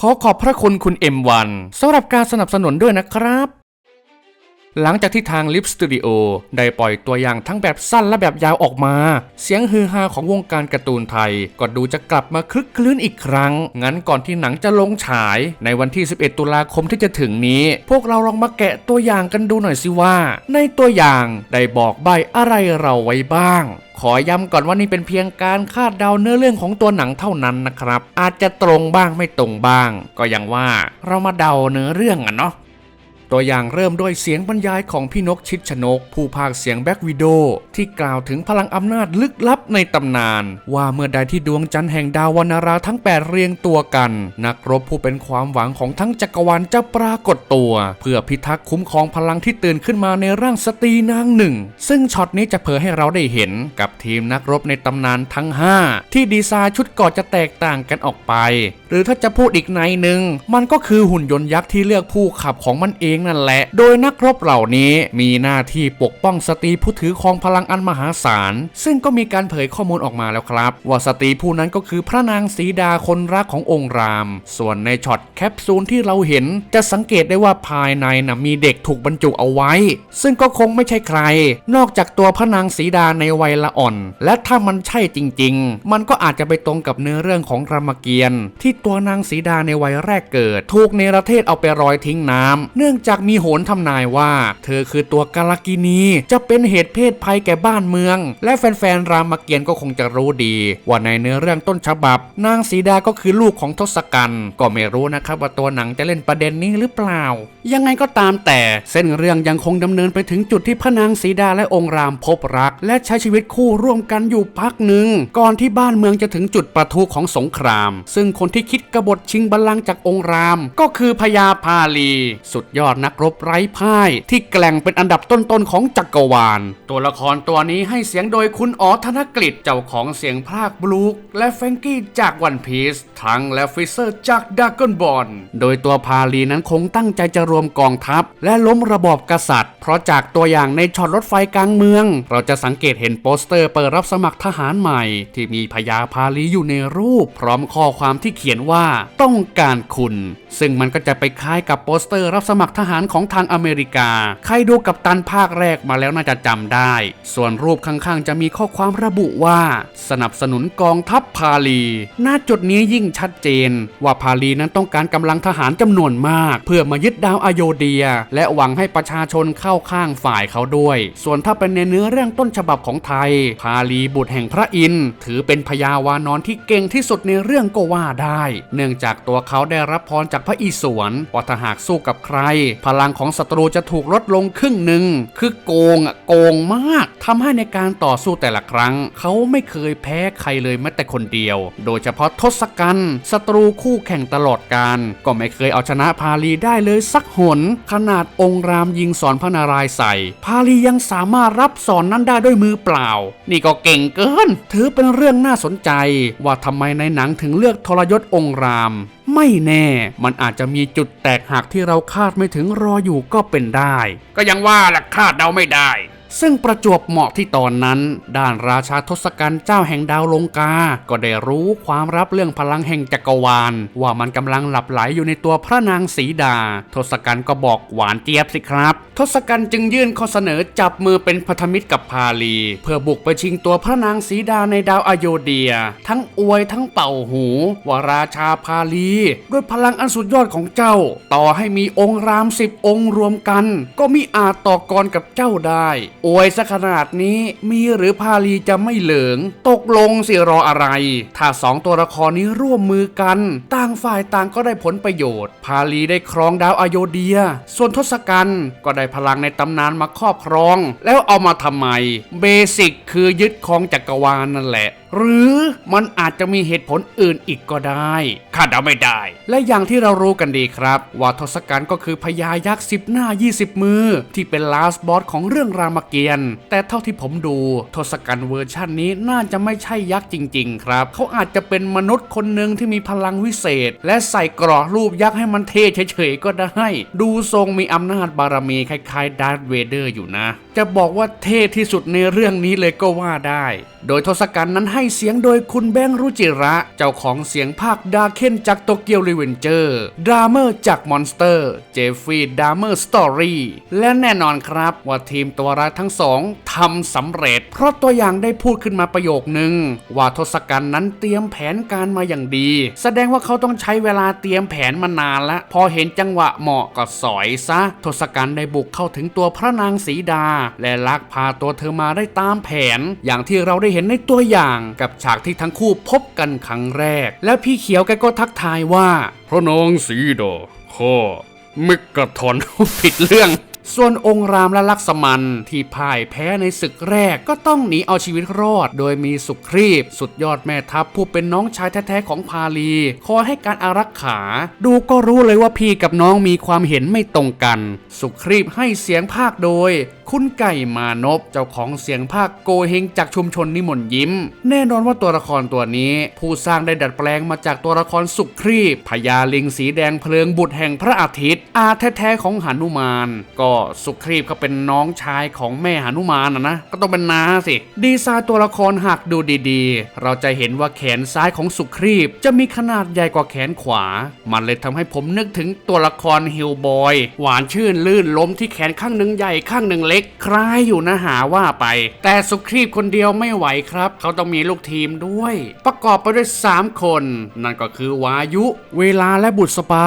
ขอขอบพระคุณคุณ M1 สำหรับการสนับสนุนด้วยนะครับ หลังจากที่ทาง Lip Studio ได้ปล่อยตัวอย่างทั้งแบบสั้นและแบบยาวออกมา เสียงฮือฮาของวงการการ์ตูนไทย ก็ดูจะกลับมาคลึกคลื้นอีกครั้ง งั้นก่อนที่หนังจะลงฉาย ในวันที่ 11 ตุลาคมที่จะถึงนี้ พวกเราลองมาแกะตัวอย่างกันดูหน่อยสิว่า ในตัวอย่างได้บอกใบอะไรเราไว้บ้างขอย้ำก่อนว่านี่เป็นเพียงการคาดเดาเนื้อเรื่องของตัวหนังเท่านั้นนะครับ อาจจะตรงบ้างไม่ตรงบ้าง ก็อย่างว่าเรามาเดาเนื้อเรื่องอะเนาะ ตัวอย่างเริ่มด้วยเสียงบรรยายของพี่นกชิดชนก ผู้พากเสียงแบ็กวิดโอที่กล่าวถึงพลังอำนาจลึกลับในตำนาน ว่าเมื่อใดที่ดวงจันทร์แห่งดาววรรณาราทั้ง 8 เรียงตัวกัน นักรบผู้เป็นความหวังของทั้งจักรวาลจะปรากฏตัว เพื่อพิทักษ์คุ้มครองพลังที่ตื่นขึ้นมาในร่างสตรีนางหนึ่ง ซึ่งช็อตนี้จะเผยให้เราได้เห็นกับทีมนักรบในตำนานทั้ง 5 ที่ดีไซน์ชุดเกอดจะแตกต่างกันออกไป หรือถ้าจะพูดอีกในหนึ่งมันก็คือหุ่นยนต์ยักษ์ที่เลือกผู้ขับของมันเองนั่นแหละ โดยนักรบเหล่านี้มีหน้าที่ปกป้องสตรีผู้ถือครองพลังอันมหาศาล ซึ่งก็มีการเผยข้อมูลออกมาแล้วครับ ว่าสตรีผู้นั้นก็คือพระนางสีดาคนรักขององค์ราม ส่วนในช็อตแคปซูลที่เราเห็น จะสังเกตได้ว่าภายในนะมีเด็กถูกบรรจุเอาไว้ ซึ่งก็คงไม่ใช่ใคร นอกจากตัวพระนางสีดาในวัยละอ่อน และถ้ามันใช่จริง ๆ มันก็อาจจะไปตรงกับเนื้อเรื่องของรามเกียรติ์ที่ตัวนางสีดาในวัยแรกเกิด ถูกเนรเทศเอาไปรอยทิ้งน้ำเนื่องจากมีโหนทำนายว่า เธอคือตัวกาลากินีจะเป็นเหตุเพศภัยแก่บ้านเมือง และแฟนๆรามเกียรติ์ก็คงจะรู้ดี ว่าในเนื้อเรื่องต้นฉบับ นางสีดาก็คือลูกของทศกัณฐ์ก็ไม่รู้นะครับว่าตัวหนังจะเล่นประเด็นนี้หรือเปล่า ยังไงก็ตามแต่เส้นเรื่องยังคงดำเนินไปถึงจุดที่พระนางสีดาและองค์รามพบรัก และใช้ชีวิตคู่ร่วมกันอยู่พักหนึ่ง ก่อนที่บ้านเมืองจะถึงจุดประทุของสงคราม ซึ่งคนที่คิดกบฏชิงบัลลังก์จากองค์ราม ก็คือพญาพาลี สุดยอดนักรบไร้พ่าย ที่แกล่งเป็นอันดับต้นๆของจักรวาล ตัวละครตัวนี้ให้เสียงโดยคุณอ๋อธนกฤษเจ้าของเสียงพากบลูคและแฟงกี้จากวันพีซทั้งและฟิเซอร์จากดากอนบอลโดยตัวพาลีนั้นคงตั้งใจจะรวมกองทัพ และล้มระบอบกษัตริย์ เพราะจากตัวอย่างในช็อตรถไฟกลางเมือง เราจะสังเกตเห็นโปสเตอร์เปิดรับสมัครทหารใหม่ ที่มีพญาพาลีอยู่ในรูป พร้อมข้อความที่เขียนว่าต้องการคุณ ซึ่งมันก็จะไปคล้ายกับโปสเตอร์รับสมัครทหารของทางอเมริกา ใครดูกับตันภาคแรกมาแล้วน่าจะจำได้ ส่วนรูปข้างๆ จะมีข้อความระบุว่า สนับสนุนกองทัพพาลี หน้าจุดนี้ยิ่งชัดเจน ว่าพาลีนั้นต้องการกำลังทหารจำนวนมาก เพื่อมายึดดาวอโยเดีย และหวังให้ประชาชนเข้าข้างฝ่ายเขาด้วย ส่วนถ้าเป็นในเนื้อเรื่องต้นฉบับของไทย พาลีบุตรแห่งพระอินทร์ถือเป็นพญาวานอนที่เก่งที่สุดในเรื่องก็ว่าได้ เนื่องจากตัวเขาได้รับพรจากพระอิศวรว่าถ้าหากสู้กับใครพลังของศัตรูจะถูกลดลงครึ่งหนึ่ง คือโกงอะโกงมากทำให้ในการต่อสู้แต่ละครั้ง เขาไม่เคยแพ้ใครเลยแม้แต่คนเดียว โดยเฉพาะทศกัณฐ์ศัตรูคู่แข่งตลอดการ ก็ไม่เคยเอาชนะพาลีได้เลยสักหน ขนาดองค์รามยิงสอนพระนารายณ์ใส่ พาลียังสามารถรับสอนนั้นได้ด้วยมือเปล่า นี่ก็เก่งเกิน ถือเป็นเรื่องน่าสนใจ ว่าทำไมในหนังถึงเลือกทรยศองค์ราม ไม่แน่ มันอาจจะมีจุดแตกหักที่เราคาดไม่ถึงรออยู่ก็เป็นได้ ก็ยังว่าแหละคาดเดาไม่ได้ ซึ่งประจวบเหมาะที่ตอนนั้น ด้านราชาทศกัณฐ์เจ้าแห่งดาวลงกา ก็ได้รู้ความรับเรื่องพลังแห่งจักรวาล ว่ามันกำลังหลับไหลอยู่ในตัวพระนางสีดา ทศกัณฐ์ก็บอกหวานเจี๊ยบสิครับ ทศกัณฐ์จึงยื่นข้อเสนอจับมือเป็นพันธมิตรกับพาลี เพื่อบุกไปชิงตัวพระนางสีดาในดาวอโยเดีย ทั้งอวยทั้งเป่าหูว่าราชาพาลี ด้วยพลังอันสุดยอดของเจ้า ต่อให้มีองค์รามสิบองค์รวมกัน ก็มิอาจต่อกรกับเจ้าได้อวยซะขนาดนี้มีหรือพาลีจะไม่เหลิงตกลงสิรออะไร ถ้าสองตัวละครนี้ร่วมมือกัน ต่างฝ่ายต่างก็ได้ผลประโยชน์ พาลีได้ครองดาวอโยเดีย ส่วนทศกัณฐ์ก็ได้พลังในตำนานมาครอบครอง แล้วเอามาทำไม เบสิกคือยึดครองจักรวาลนั่นแหละหรือมันอาจจะมีเหตุผลอื่นอีกก็ได้คาดเดาไม่ได้ และอย่างที่เรารู้กันดีครับ ว่าทศกัณฐ์ก็คือพญายักษ์สิบหน้า 20 มือ ที่เป็นลาสบอสของเรื่องรามเกียรติ์แต่เท่าที่ผมดูทศกัณฐ์เวอร์ชันนี้น่าจะไม่ใช่ยักษ์จริง ๆ ครับ เขาอาจจะเป็นมนุษย์คนหนึ่งที่มีพลังวิเศษ และใส่กรอบรูปยักษ์ให้มันเท่เฉยๆก็ได้ ดูทรงมีอำนาจบารมีคล้ายๆดาร์ธเวเดอร์อยู่นะ จะบอกว่าเท่ที่สุดในเรื่องนี้เลยก็ว่าได้ โดยทศกัณฐ์นั้นให้เสียงโดยคุณแบงค์รุจิระ เจ้าของเสียงภาคดาเคนจากโตเกียวรีเวนเจอร์ดราเมอร์จากมอนสเตอร์ เจฟฟี่ดราเมอร์สตอรี่และแน่นอนครับว่าทีมตัวร้ายทั้งสองทำสำเร็จ เพราะตัวอย่างได้พูดขึ้นมาประโยคนึง ว่าทศกัณฐ์นั้นเตรียมแผนการมาอย่างดี แสดงว่าเขาต้องใช้เวลาเตรียมแผนมานานล้วพอเห็นจังหวะเหมาะก็สอยซะ ทศกัณฐ์ได้บุกเข้าถึงตัวพระนางสีดา และลักพาตัวเธอมาได้ตามแผน อย่างที่เราได้เห็นในตัวอย่างกับฉากที่ทั้งคู่พบกันครั้งแรก และพี่เขียวแกก็ทักทายว่าพระนางสีดาข้อมิกระทอนผิดเรื่องส่วนองค์รามและลักษมันที่พ่ายแพ้ในศึกแรกก็ต้องหนีเอาชีวิตรอด โดยมีสุครีบ สุดยอดแม่ทัพผู้เป็นน้องชายแท้ๆของพาลี คอยให้การอารักขา ดูก็รู้เลยว่าพี่กับน้องมีความเห็นไม่ตรงกัน สุครีบให้เสียงภาคโดย คุณไก่มานพเจ้าของเสียงภาคโกเฮงจากชุมชนนิมนต์ยิ้ม แน่นอนว่าตัวละครตัวนี้ ผู้สร้างได้ดัดแปลงมาจากตัวละครสุครีพญาลิงสีแดงเพลิงบุตรแห่งพระอาทิตย์ อาแท้ๆของหนุมาน ก็สุครีบเขาเป็นน้องชายของแม่หนุมานนะนะ ก็ต้องเป็นน้าสิ ดีไซน์ตัวละครหากดูดีๆ เราจะเห็นว่าแขนซ้ายของสุครีบจะมีขนาดใหญ่กว่าแขนขวา มันเลยทำให้ผมนึกถึงตัวละครฮิลบอย หวานชื่นลื่นล้มที่แขนข้างหนึ่งใหญ่ข้างหนึ่งเล็กคล้ายอยู่นะหาว่าไป แต่สุครีบคนเดียวไม่ไหวครับ เขาต้องมีลูกทีมด้วย ประกอบไปด้วย 3 คน นั่นก็คือวายุ เวลาและบุตรสปา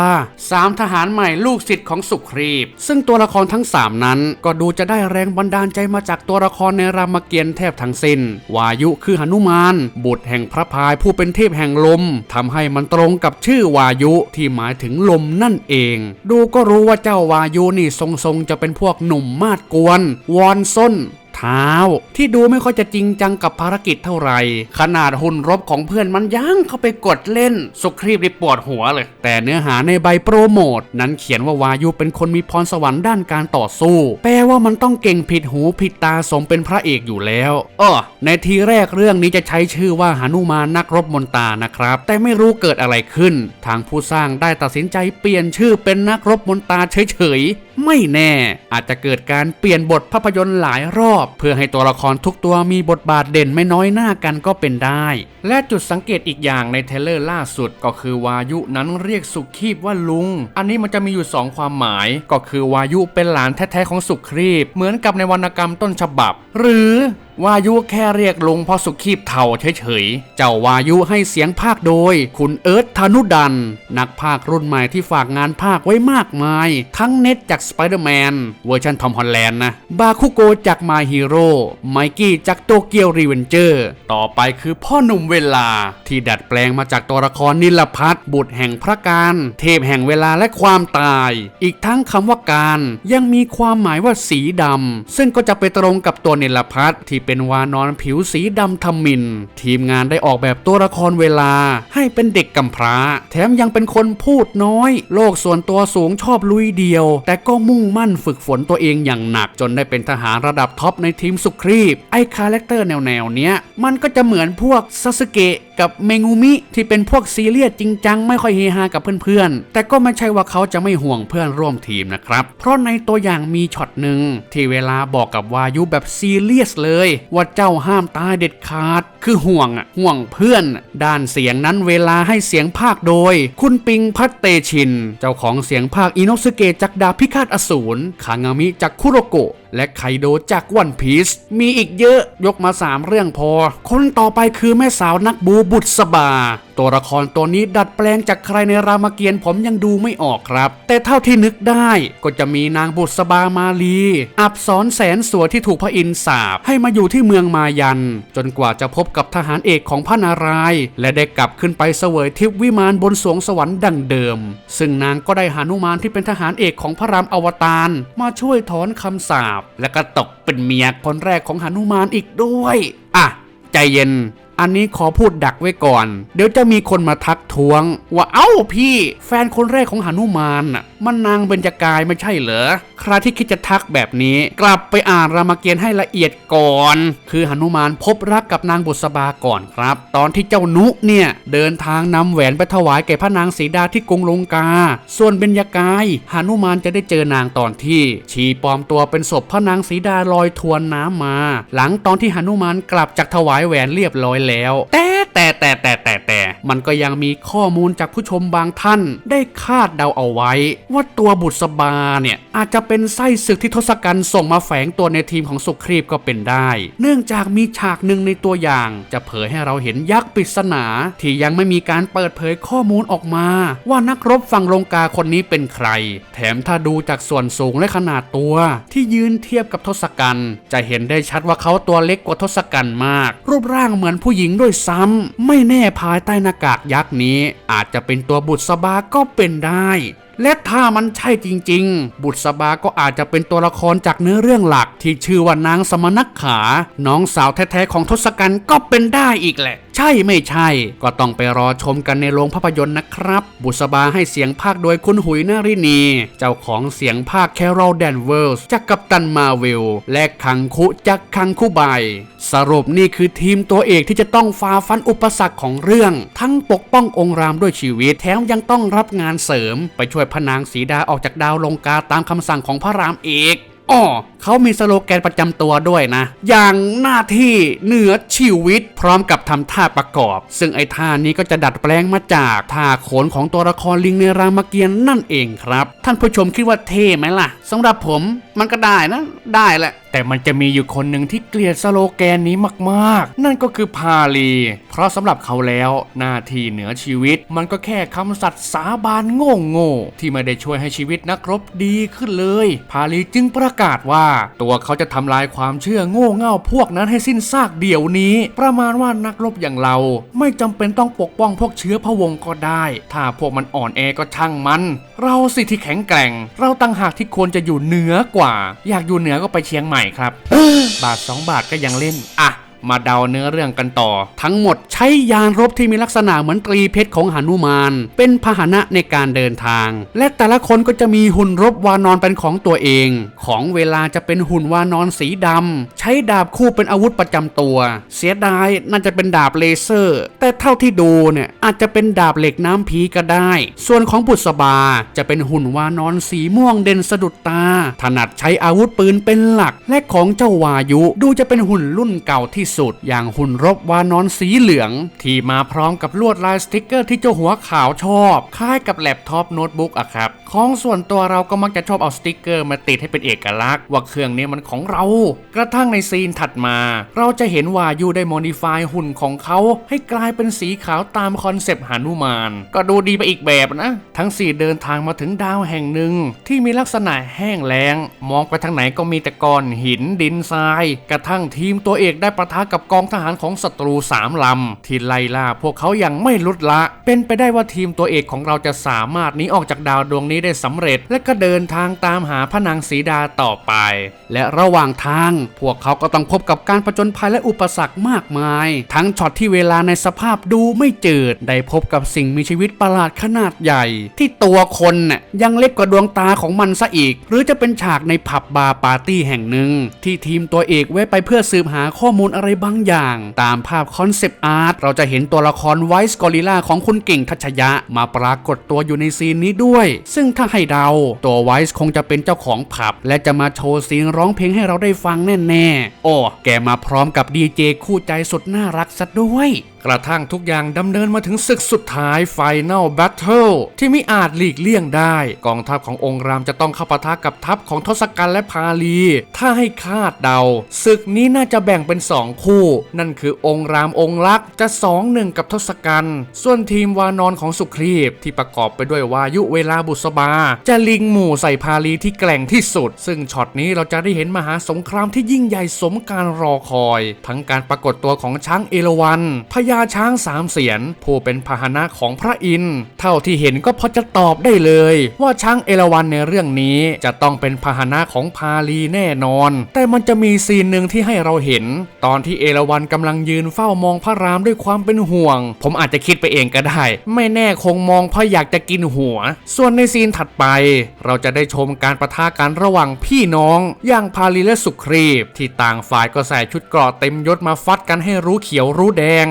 สามทหารใหม่ลูกศิษย์ของสุครีบ ซึ่งตัวละครทั้ง 3 นั้น ก็ดูจะได้แรงบันดาลใจมาจากตัวละครในรามเกียรติ์แทบทั้งสิ้น วายุคือหนุมาน บุตรแห่งพระพายผู้เป็นเทพแห่งลมทำให้มันตรงกับชื่อวายุที่หมายถึงลมนั่นเอง ดูก็รู้ว่าเจ้าวายุนี่ทรงๆจะเป็นพวกหนุ่มมาดกวนวอนส้นเท้า ที่ดูไม่ค่อยจะจริงจังกับภารกิจเท่าไหร่ ขนาดหุ่นรบของเพื่อนมันยังเข้าไปกดเล่น สุครีบได้ปวดหัวเลย แต่เนื้อหาในใบโปรโมทนั้นเขียนว่าวายุเป็นคนมีพรสวรรค์ด้านการต่อสู้ แปลว่ามันต้องเก่งผิดหูผิดตาสมเป็นพระเอกอยู่แล้วอ้อในทีแรกเรื่องนี้จะใช้ชื่อว่าหานุมานนักรบมนตานะครับ แต่ไม่รู้เกิดอะไรขึ้น ทางผู้สร้างได้ตัดสินใจเปลี่ยนชื่อเป็นนักรบมนตาเฉยๆ ไม่แน่ อาจจะเกิดการเปลี่ยนบทภาพยนตร์หลายรอบ เพื่อให้ตัวละครทุกตัวมีบทบาทเด่นไม่น้อยหน้ากันก็เป็นได้ และจุดสังเกตอีกอย่างในเทเลอร์ล่าสุดก็คือวายุนั้นเรียกสุขีบว่าลุง อันนี้มันจะมีอยู่ 2 ความหมาย ก็คือวายุเป็นหลานแท้ๆของสุครีบ เหมือนกับในวรรณกรรมต้นฉบับ หรือ วายุแค่เรียกลุงพราะสุขีบเท่าเฉยๆ เจ้าวายุให้เสียงภาคโดย คุณเอิร์ธธนุดัน นักภาครุ่นใหม่ที่ฝากงานภาคไว้มากมาย ทั้งเน็ตจากสไปเดอร์แมนเวอร์ชันทอมฮอลแลนด์นะ บาคุโกจากมาฮีโร่ไมกี้จากโตเกียวรีเวนเจอร์ ต่อไปคือพ่อหนุ่มเวลา ที่ดัดแปลงมาจากตัวละครนิลพัทบุตรแห่งพระการ เทพแห่งเวลาและความตาย อีกทั้งคำว่าการยังมีความหมายว่าสีดำซึ่งก็จะไปตรงกับตัวนิลพัทที่เป็นวานอนผิวสีดำทมิน ทีมงานได้ออกแบบตัวละครเวลา ให้เป็นเด็กกำพร้า แถมยังเป็นคนพูดน้อย โลกส่วนตัวสูงชอบลุยเดียว แต่ก็มุ่งมั่นฝึกฝนตัวเองอย่างหนัก จนได้เป็นทหารระดับท็อปในทีมสุครีบไอคาแรคเตอร์แนวๆเนี้ยมันก็จะเหมือนพวกซาสึเกะกับเมงูมิที่เป็นพวกซีเรียสจริงจังไม่ค่อยเฮฮากับเพื่อนๆ แต่ก็ไม่ใช่ว่าเขาจะไม่ห่วงเพื่อนร่วมทีมนะครับ เพราะในตัวอย่างมีช็อตหนึ่งที่เวลาบอกกับวายุแบบซีเรียสเลยว่าเจ้าห้ามตายเด็ดขาด คือห่วงอะห่วงเพื่อน ด้านเสียงนั้นเวลาให้เสียงภาคโดย คุณปิงพัตเตชิน เจ้าของเสียงภาคอินโนสเกะจากดาบพิฆาตอสูรคางามิจากคุโรโกะและไคโดจากวันพีซมีอีกเยอะยกมา 3 เรื่องพอ คนต่อไปคือแม่สาวนักบูบุตรสบา ตัวละครตัวนี้ดัดแปลงจากใครในรามเกียรติ์ผมยังดูไม่ออกครับ แต่เท่าที่นึกได้ก็จะมีนางบุตรสบามาลี อับสรแสนสวยที่ถูกพระอินทร์สาปให้มาอยู่ที่เมืองมายัน จนกว่าจะพบกับทหารเอกของพระนารายณ์และได้กลับขึ้นไปเสวยทิพวิมานบนสวงสวรรค์ดังเดิม ซึ่งนางก็ได้หานุมานที่เป็นทหารเอกของพระรามอวตารมาช่วยถอนคำสาปและก็ตกเป็นเมียคนแรกของหานุมานอีกด้วย อะ ใจเย็น อันนี้ขอพูดดักไว้ก่อน เดี๋ยวจะมีคนมาทักท้วง ว่าเอ้าพี่ แฟนคนแรกของหานุมานน่ะมันนางเบญจกายไม่ใช่เหรอใครที่คิดจะทักแบบนี้ กลับไปอ่านรามเกียรติ์ให้ละเอียดก่อน คือหนุมานพบรักกับนางบุษบาก่อนครับ ตอนที่เจ้านุเนี่ยเดินทางนำแหวนไปถวายแก่พระนางสีดาที่กรุงลงกา ส่วนเบญจกายหนุมานจะได้เจอนางตอนที่ชีปลอมตัวเป็นศพพระนางสีดาลอยทวนน้ำมา หลังตอนที่หนุมานกลับจากถวายแหวนเรียบร้อยแล้ว แต่ แต่แต่แต่แต่แต่มันก็ยังมีข้อมูลจากผู้ชมบางท่าน ได้คาดเดาเอาไว้ ว่าตัวบุษบาเนี่ยอาจจะเป็นไส้ศึกที่ทศกัณฐ์ส่งมาแฝงตัวในทีมของสุครีบก็เป็นได้ เนื่องจากมีฉากหนึ่งในตัวอย่าง จะเผยให้เราเห็นยักษ์ปริศนา ที่ยังไม่มีการเปิดเผยข้อมูลออกมา ว่านักรบฝั่งลงกาคนนี้เป็นใคร แถมถ้าดูจากส่วนสูงและขนาดตัว ที่ยืนเทียบกับทศกัณฐ์จะเห็นได้ชัดว่าเขาตัวเล็กกว่าทศกัณฐ์มาก รูปร่างเหมือนผู้หญิงด้วยซ้ำไม่แน่ภายใต้หน้ากากยักษ์นี้ อาจจะเป็นตัวบุตรสบาก็เป็นได้ และถ้ามันใช่จริง ๆ บุตรสบาก็อาจจะเป็นตัวละครจากเนื้อเรื่องหลักที่ชื่อว่านางสมณักขา น้องสาวแท้ๆของทศกัณฐ์ก็เป็นได้อีกแหละ ใช่ไม่ใช่ ก็ต้องไปรอชมกันในโรงภาพยนตร์นะครับ บุษบาให้เสียงภาคโดยคุณหุยนารินี เจ้าของเสียงภาคแคโรลแดนเวลส์จากกัปตันมาเวลและคังคุจากคังคุไบสรุปนี่คือทีมตัวเอกที่จะต้องฝ่าฟันอุปสรรคของเรื่อง ทั้งปกป้ององค์รามด้วยชีวิต แถมยังต้องรับงานเสริม ไปช่วยพนางสีดาออกจากดาวลงกาตามคำสั่งของพระรามเอก อ๋อเขามีสโลแกนประจำตัวด้วยนะ อย่างหน้าที่เหนือชีวิต พร้อมกับทำท่าประกอบ ซึ่งไอ้ท่านี้ก็จะดัดแปลงมาจากท่าโขนของตัวละครลิงในรามเกียรติ์นั่นเองครับ ท่านผู้ชมคิดว่าเท่ไหมล่ะสำหรับผมมันก็ได้นะ ได้แหละแต่มันจะมีอยู่คนหนึ่งที่เกลียดสโลแกนนี้มากๆ นั่นก็คือพาลี เพราะสำหรับเขาแล้วหน้าที่เหนือชีวิต มันก็แค่คำสัตย์สาบานโง่โง่ที่ไม่ได้ช่วยให้ชีวิตนักรบดีขึ้นเลย พาลีจึงประกาศว่า ตัวเขาจะทำลายความเชื่อโง่เง่าพวกนั้นให้สิ้นซากเดี๋ยวนี้ ประมาณว่านักรบอย่างเรา ไม่จำเป็นต้องปกป้องพวกเชื้อพระวงก็ได้ ถ้าพวกมันอ่อนแอก็ช่างมัน เราสิที่แข็งแกร่ง เราตั้งหากที่ควรจะอยู่เหนือกว่า อยากอยู่เหนือก็ไปเชียงใหม่ครับ บาท 2 บาทก็ยังเล่น อะ มาเดาเนื้อเรื่องกันต่อ ทั้งหมดใช้ยานรบที่มีลักษณะเหมือนตรีเพชรของหนุมาน เป็นพาหนะในการเดินทาง และแต่ละคนก็จะมีหุ่นรบวานอนเป็นของตัวเอง ของเวลาจะเป็นหุ่นวานอนสีดำใช้ดาบคู่เป็นอาวุธประจำตัว เสียดายน่าจะเป็นดาบเลเซอร์ แต่เท่าที่ดูเนี่ยอาจจะเป็นดาบเหล็กน้ำผีก็ได้ ส่วนของบุษบาจะเป็นหุ่นวานอนสีม่วงเด่นสะดุดตา ถนัดใช้อาวุธปืนเป็นหลัก และของเจ้าวายุดูจะเป็นหุ่นรุ่นเก่าที่สุด อย่างหุ่นรบวานอนสีเหลือง ที่มาพร้อมกับลวดลายสติกเกอร์ที่เจ้าหัวขาวชอบ คล้ายกับแล็ปท็อปโน้ตบุ๊กอะครับของส่วนตัวเราก็มักจะชอบเอาสติกเกอร์มาติดให้เป็นเอกลักษณ์ ว่าเครื่องนี้มันของเรา กระทั่งในซีนถัดมา เราจะเห็นวายุได้โมดิฟายหุ่นของเขาให้กลายเป็นสีขาวตามคอนเซปต์หานุมาน ก็ดูดีไปอีกแบบนะ ทั้งสี่เดินทางมาถึงดาวแห่งหนึ่ง ที่มีลักษณะแห้งแล้ง มองไปทางไหนก็มีแต่ก้อนหินดินทราย กระทั่งทีมตัวเอกได้ประทะกับกองทหารของศัตรูสามลำที่ไล่ล่าพวกเขาอย่างไม่ลดละ เป็นไปได้ว่าทีมตัวเอกของเราจะสามารถหนีออกจากดาวดวงนี้ได้สำเร็จ และก็เดินทางตามหาพระนางสีดาต่อไป และระหว่างทาง พวกเขาก็ต้องพบกับการผจญภัยและอุปสรรคมากมาย ทั้งช็อตที่เวลาในสภาพดูไม่เจิดได้พบกับสิ่งมีชีวิตประหลาดขนาดใหญ่ ที่ตัวคนน่ะยังเล็กกว่าดวงตาของมันซะอีก หรือจะเป็นฉากในผับบาร์ปาร์ตี้แห่งหนึ่ง ที่ทีมตัวเอกไว้ไปเพื่อสืบหาข้อมูลอะไรบางอย่าง ตามภาพคอนเซปต์อาร์ตเราจะเห็นตัวละครไวส์กอริลลาของคุณเก่งทัชยะ มาปรากฏตัวอยู่ในซีนนี้ด้วย ซึ่งถ้าให้เดา ตัวไวส์คงจะเป็นเจ้าของผับ และจะมาโชว์ซีนร้องเพลงให้เราได้ฟังแน่ๆ โอ้ แกมาพร้อมกับดีเจคู่ใจสุดน่ารักซะด้วยกระทั่งทุกอย่างดำเนินมาถึงศึกสุดท้าย Final Battle ที่ไม่อาจหลีกเลี่ยงได้ กองทัพขององค์รามจะต้องเข้าปะทะกับทัพของทศกัณฐ์และพาลี ถ้าให้คาดเดา ศึกนี้น่าจะแบ่งเป็น2คู่ นั่นคือองค์รามองค์ลักษ์จะ2 1กับทศกัณฐ์ส่วนทีมวานอนของสุครีพที่ประกอบไปด้วยวายุเวลาบุษบา จะลิงหมู่ใส่พาลีที่แกร่งที่สุด ซึ่งช็อตนี้เราจะได้เห็นมหาสงครามที่ยิ่งใหญ่สมการรอคอย ทั้งการปรากฏตัวของช้างเอราวันพยญาช้างสามเสียน ผู้เป็นพาหนะของพระอินทร์เท่าที่เห็นก็พอจะตอบได้เลย ว่าช้างเอราวันในเรื่องนี้จะต้องเป็นพาหนะของพาลีแน่นอน แต่มันจะมีซีนหนึ่งที่ให้เราเห็น ตอนที่เอราวันกำลังยืนเฝ้ามองพระรามด้วยความเป็นห่วง ผมอาจจะคิดไปเองก็ได้ ไม่แน่คงมองเพราะอยากจะกินหัว ส่วนในซีนถัดไป เราจะได้ชมการประทะกันระหว่างพี่น้อง อย่างพาลีและสุครีพที่ต่างฝ่ายก็ใส่ชุดเกราะเต็มยศมาฟัดกันให้รู้เขียวรู้แดง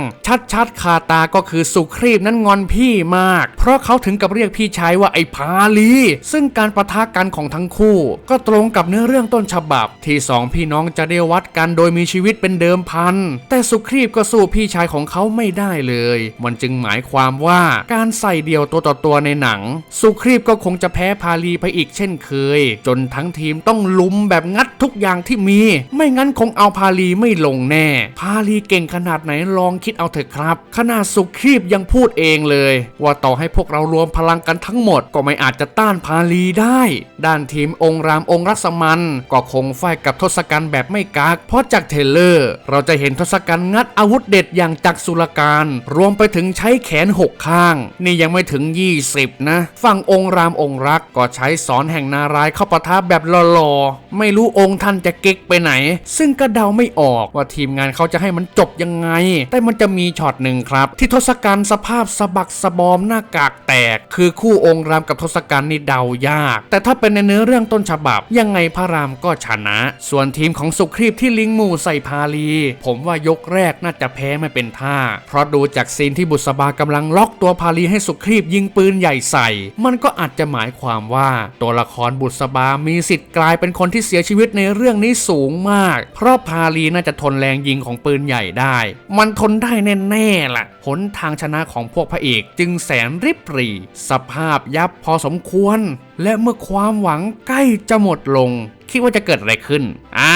ชัดๆคาตาก็คือสุครีบนั้นงอนพี่มาก เพราะเขาถึงกับเรียกพี่ชายว่าไอ้พาลี ซึ่งการประทะกันของทั้งคู่ ก็ตรงกับเนื้อเรื่องต้นฉบับ ที่สองพี่น้องจะได้วัดกันโดยมีชีวิตเป็นเดิมพัน แต่สุครีบก็สู้พี่ชายของเขาไม่ได้เลย มันจึงหมายความว่าการใส่เดี่ยวตัวต่อตัวในหนัง สุครีบก็คงจะแพ้พาลีไปอีกเช่นเคย จนทั้งทีมต้องลุมแบบงัดทุกอย่างที่มี ไม่งั้นคงเอาพาลีไม่ลงแน่ พาลีเก่งขนาดไหนลองคิดเอาเถอะครับ ขนาดสุครีบยังพูดเองเลย ว่าต่อให้พวกเรารวมพลังกันทั้งหมด ก็ไม่อาจจะต้านพาลีได้ ด้านทีมองค์รามองค์รักษมันก็คงไฟกับทศกัณฐ์แบบไม่กักเพราะจากเทเลอร์ เราจะเห็นทศกัณฐ์งัดอาวุธเด็ดอย่างจักรสุรการ รวมไปถึงใช้แขนหกข้าง นี่ยังไม่ถึง 20 นะ ฝั่งองค์รามองค์รักก็ใช้สอนแห่งนารายเข้าปะทะแบบหล่อๆไม่รู้องค์ท่านจะเก๊กไปไหน ซึ่งก็เดาไม่ออกว่าทีมงานเขาจะให้มันจบยังไง แต่มันจะมีช็อตหนึ่งครับ ที่ทศกัณฐ์สภาพสะบักสะบอมหน้ากากแตก คือคู่องค์รามกับทศกัณฐ์นี่เดายาก แต่ถ้าเป็นในเนื้อเรื่องต้นฉบับ ยังไงพระรามก็ชนะ ส่วนทีมของสุครีพที่ลิงมูใส่พาลี ผมว่ายกแรกน่าจะแพ้ไม่เป็นท่า เพราะดูจากซีนที่บุษบากำลังล็อกตัวพาลีให้สุครีพยิงปืนใหญ่ใส่ มันก็อาจจะหมายความว่าตัวละครบุษบามีสิทธิ์กลายเป็นคนที่เสียชีวิตในเรื่องนี้สูงมาก เพราะพาลีน่าจะทนแรงยิงของปืนใหญ่ได้ มันทนได้แน่ๆล่ะหนทางชนะของพวกพระเอกจึงแสนริบหรี่สภาพยับพอสมควร และเมื่อความหวังใกล้จะหมดลง คิดว่าจะเกิดอะไรขึ้น อ่า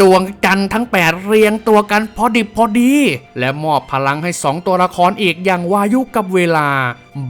ดวงจันทร์ทั้ง 8 เรียงตัวกันพอดิบพอดี และมอบพลังให้ 2 ตัวละครอีกอย่างวายุกับเวลา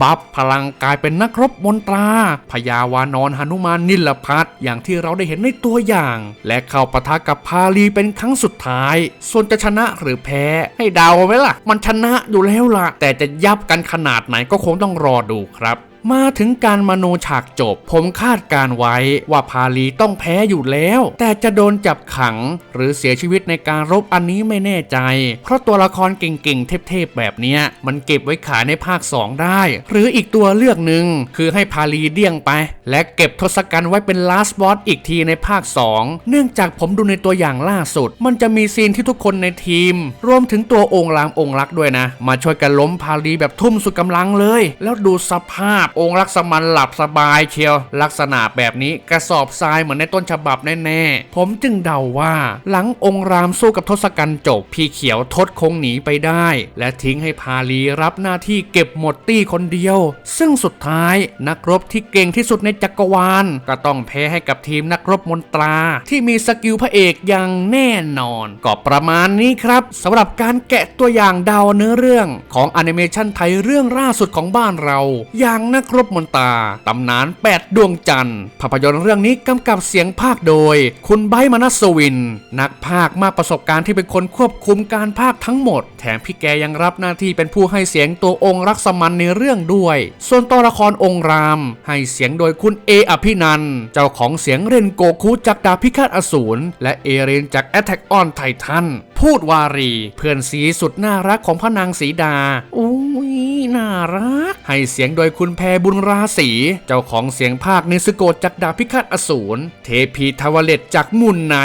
บัฟพลังกลายเป็นนักรบมนตราพญาวานอนหนุมานนิลพัทอย่างที่เราได้เห็นในตัวอย่าง และเข้าปะทะกับพาลีเป็นครั้งสุดท้าย ส่วนจะชนะหรือแพ้ ให้เดาไหมล่ะ มันชนะอยู่แล้วล่ะ แต่จะยับกันขนาดไหนก็คงต้องรอดูครับ มาถึงการมโนฉากจบ ผมคาดการไว้ว่าพาลีต้องแพ้อยู่แล้ว แต่จะโดนจับขัง หรือเสียชีวิตในการรบอันนี้ไม่แน่ใจ เพราะตัวละครเก่งๆ เทพๆ แบบเนี้ย มันเก็บไว้ขายในภาค 2 ได้ หรืออีกตัวเลือกหนึ่งคือให้พาลีเดี่ยงไป และเก็บทศกัณฐ์ไว้เป็นลาสบอสอีกทีในภาค 2 เนื่องจากผมดูในตัวอย่างล่าสุด มันจะมีซีนที่ทุกคนในทีม รวมถึงตัวองค์รามองค์รักด้วยนะ มาช่วยกันล้มพาลีแบบทุ่มสุดกำลังเลย แล้วดูสภาพองค์รักษมันหลับสบายเชียว ลักษณะแบบนี้กระสอบทรายเหมือนในต้นฉบับแน่ๆ ผมจึงเดาว่า หลังองค์รามสู้กับทศกัณฐ์จบ พี่เขียวทศคงหนีไปได้ และทิ้งให้พาลีรับหน้าที่เก็บหมดตี้คนเดียว ซึ่งสุดท้ายนักรบที่เก่งที่สุดในจักรวาล ก็ต้องแพ้ให้กับทีมนักรบมนตรา ที่มีสกิลพระเอกอย่างแน่นอน ก็ประมาณนี้ครับสำหรับการแกะตัวอย่างเดาเนื้อเรื่องของแอนิเมชันไทยเรื่องล่าสุดของบ้านเรา อย่างนักรบมนตา ตำนาน 8 ดวงจันทร์ ภาพยนตร์เรื่องนี้กำกับเสียงภาคโดย คุณไบร์ทมนัสวิน นักภาคมากประสบการณ์ที่เป็นคนควบคุมการภาคทั้งหมด แถมพี่แกยังรับหน้าที่เป็นผู้ให้เสียงตัวองค์รักษมันในเรื่องด้วย ส่วนตัวละครองค์ราม ให้เสียงโดยคุณเออภินัน เจ้าของเสียงเรนโกคุจากดาบพิฆาตอสูรและเอเรนจาก Attack on Titan พูดวารี เพื่อนสีสุดน่ารักของพระนางสีดาอุ้ยน่ารัก ให้เสียงโดยคุณแพรบุญราศีเจ้าของเสียงภาคนิสโกจากดาบพิฆาตอสูร เทพีทวเลตจากมุนไน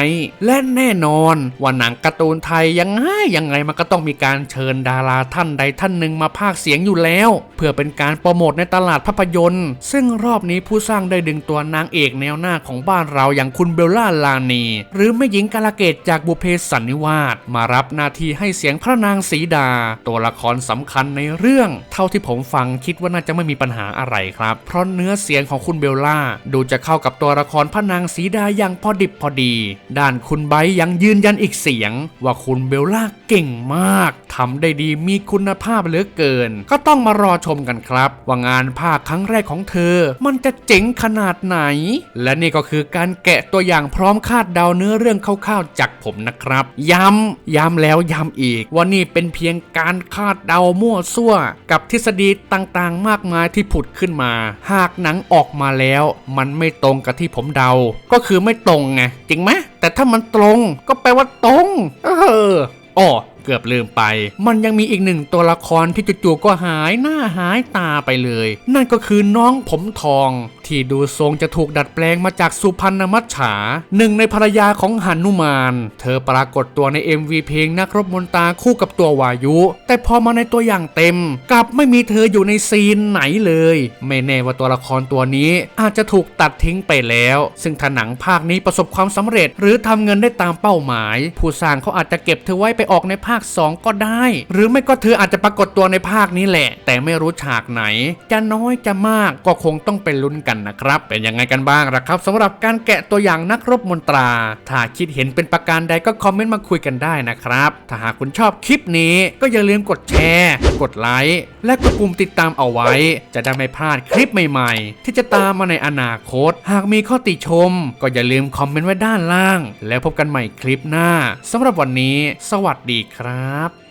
และแน่นอนว่าหนังการ์ตูนไทยยังไงยังไงมันก็ต้องมีการเชิญดาราท่านใดท่านหนึ่งมาภาคเสียงอยู่แล้ว เพื่อเป็นการโปรโมทในตลาดภาพยนตร์ ซึ่งรอบนี้ผู้สร้างได้ดึงตัวนางเอกแนวหน้าของบ้านเราอย่างคุณเบลล่าลานี หรือแม่หญิงกาลเกตจากบุเพสันนิวาสมารับหน้าที่ให้เสียงพระนางสีดา ตัวละครสำคัญในเรื่อง เท่าที่ผมฟังคิดว่าน่าจะไม่มีปัญหาอะไรครับ เพราะเนื้อเสียงของคุณเบลล่า ดูจะเข้ากับตัวละครพระนางสีดาอย่างพอดิบพอดี ด้านคุณไบยังยืนยันอีกเสียง ว่าคุณเบลล่าเก่งมากทำได้ดีมีคุณภาพเหลือเกิน ก็ต้องมารอชมกันครับ ว่างานภาคครั้งแรกของเธอ มันจะเจ๋งขนาดไหน และนี่ก็คือการแกะตัวอย่างพร้อมคาดเดาเนื้อเรื่องคร่าวๆจากผมนะครับ ย้ำย้ำแล้วย้ำอีก ว่านี่เป็นเพียงการคาดเดามั่วซั่ว กับทฤษฎีต่างๆ มากมายที่ผุดขึ้นมา หากหนังออกมาแล้ว มันไม่ตรงกับที่ผมเดา ก็คือไม่ตรงไงจริงไหมแต่ถ้ามันตรงก็แปลว่าตรง เอออ้อเกือบลืมไป มันยังมีอีกหนึ่งตัวละครที่จู่ๆก็หายหน้าหายตาไปเลย นั่นก็คือน้องผมทอง ที่ดูทรงจะถูกดัดแปลงมาจากสุพรรณมัจฉาหนึ่งในภรรยาของหันุมาน เธอปรากฏตัวใน MV เพลงนักรบมนตาคู่กับตัววายุ แต่พอมาในตัวอย่างเต็ม กลับไม่มีเธออยู่ในซีนไหนเลย ไม่แน่ว่าตัวละครตัวนี้อาจจะถูกตัดทิ้งไปแล้ว ซึ่งถ้าหนังภาคนี้ประสบความสำเร็จ หรือทำเงินได้ตามเป้าหมาย ผู้สร้างเขาอาจจะเก็บเธอไว้ไปออกในภาค 2 ก็ได้ หรือไม่ก็เธออาจจะปรากฏตัวในภาคนี้แหละ แต่ไม่รู้ฉากไหน จะน้อยจะมากก็คงต้องเป็นลุ้นกันนะครับ เป็นยังไงกันบ้างล่ะครับสำหรับการแกะตัวอย่างนักรบมนตรา ถ้าคิดเห็นเป็นประการใดก็คอมเมนต์มาคุยกันได้นะครับ ถ้าหากคุณชอบคลิปนี้ก็อย่าลืมกดแชร์ กดไลค์ และกดปุ่มติดตามเอาไว้ จะได้ไม่พลาดคลิปใหม่ๆ ที่จะตามมาในอนาคต หากมีข้อติชม ก็อย่าลืมคอมเมนต์ไว้ด้านล่าง แล้วพบกันใหม่คลิปหน้าสำหรับวันนี้ สวัสดีครับ